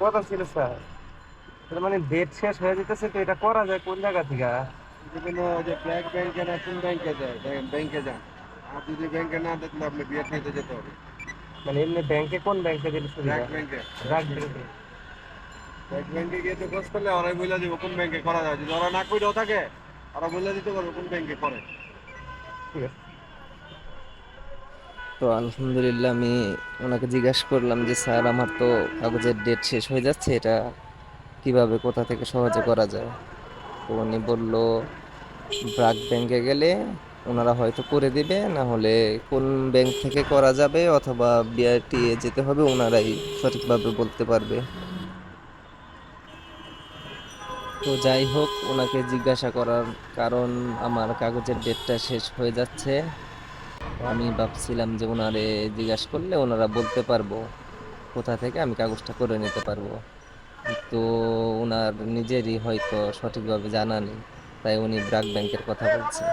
কথা ছিল স্যার। মানে ডেট শেষ হয়ে যেতেছে তো এটা করা যায় কোন জায়গা থেকে? মানে এমনি ব্যাংকে কোন ব্যাংকে গেলে সুবিধা? ব্ল্যাক গিয়ে তো করলে ওরাই বলে কোন ব্যাংকে করা যায়। ওরা না কইলেও থাকে ওরা বলে দিতে পারবে কোন ব্যাংকে করে। ঠিক আছে। তো আলহামদুলিল্লাহ আমি ওনাকে জিজ্ঞাসা করলাম যে, স্যার, আমার তো কাগজের ডেট শেষ হয়ে যাচ্ছে, এটা কীভাবে, কোথা থেকে সহজে করা যায়? তো উনি বলল ব্রাক ব্যাংকে গেলে ওনারা হয়তো করে দিবে, না হলে কোন ব্যাংক থেকে করা যাবে অথবা বিআরটি যেতে হবে, ওনারাই সঠিকভাবে বলতে পারবে। তো যাই হোক, ওনাকে জিজ্ঞাসা করার কারণ আমার কাগজের ডেটটা শেষ হয়ে যাচ্ছে। আমি ভাবছিলাম যে ওনারে জিজ্ঞাসা করলে ওনারা বলতে পারব, কোথা থেকে আমি কাগজটা করে নিতে পারব। তো ওনার নিজেরই হয়তো সঠিকভাবে জানা নেই, তাই উনি ব্রাক ব্যাংকের কথা বলছে